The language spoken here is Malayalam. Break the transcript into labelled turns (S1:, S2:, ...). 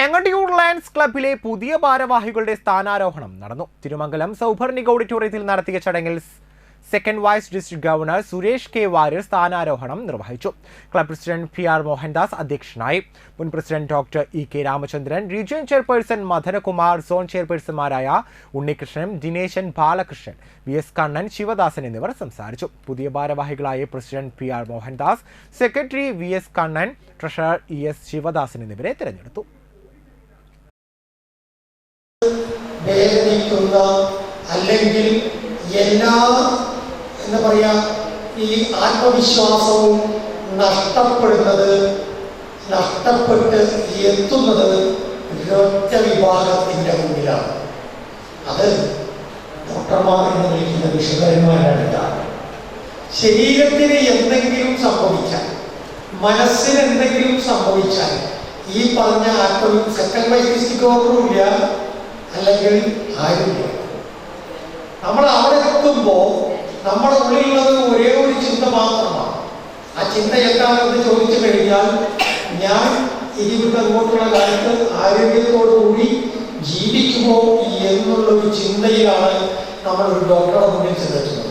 S1: എങ്ങടിയൂർ ലയൺസ് ക്ലബിലെ പുതിയ ഭാരവാഹികളുടെ സ്ഥാനാരോഹണം നടന്നു. തിരുമംഗലം സൗഭർണിക ഓഡിറ്റോറിയത്തിൽ നടത്തിയ ചടങ്ങിൽ second vice district governor Suresh K Warrier സ്ഥാനാരോഹണം നിർവഹിച്ചു. Club president P R Mohandas അധ്യക്ഷനായി. മുൻ president doctor E K Ramachandran region chairperson Madanakumar zone ചെയർപേഴ്സൺമാരായ Unnikrishnan Dineshan Balakrishnan V S Kannan Sivadasan എന്നിവർ സംസാരിച്ചു. പുതിയ ഭാരവാഹികളായ president P R Mohandas secretary V S Kannan treasurer E S Sivadasan എന്നിവരെ തിരഞ്ഞെടുത്തു.
S2: വേദനിക്കുന്ന അല്ലെങ്കിൽ എല്ലാ എന്താ പറയാ ഈ ആത്മവിശ്വാസവും നഷ്ടപ്പെടുന്നത് നഷ്ടപ്പെട്ട് എത്തുന്നത് ഒരൊറ്റ വിഭാഗത്തിന്റെ മുന്നിലാണ്. അത് ഡോക്ടർമാർ എന്ന് വിളിക്കുന്ന വിഷുകരന്മാരാണ് ശരീരത്തിന് എന്തെങ്കിലും സംഭവിച്ചാൽ മനസ്സിന് എന്തെങ്കിലും സംഭവിച്ചാൽ ഈ പറഞ്ഞ ആത്മ സെക്കൻഡ് ഓർഡറും ഇല്ല അല്ലെങ്കിൽ ആരുമില്ല. നമ്മൾ അവിടെ എത്തുമ്പോൾ നമ്മുടെ ഉള്ളിലുള്ളത് ഒരേ ഒരു ചിന്ത മാത്രമാണ്. ആ ചിന്ത എന്താണെന്ന് ചോദിച്ചു കഴിഞ്ഞാൽ ഞാൻ ഇനി വിട്ട് അങ്ങോട്ടുള്ള കാലത്ത് ആരോഗ്യത്തോടുകൂടി ജീവിക്കുമോ എന്നുള്ളൊരു ചിന്തയിലാണ് നമ്മൾ ഒരു ഡോക്ടറെ മുന്നിൽ ചെന്നെത്തുന്നത്.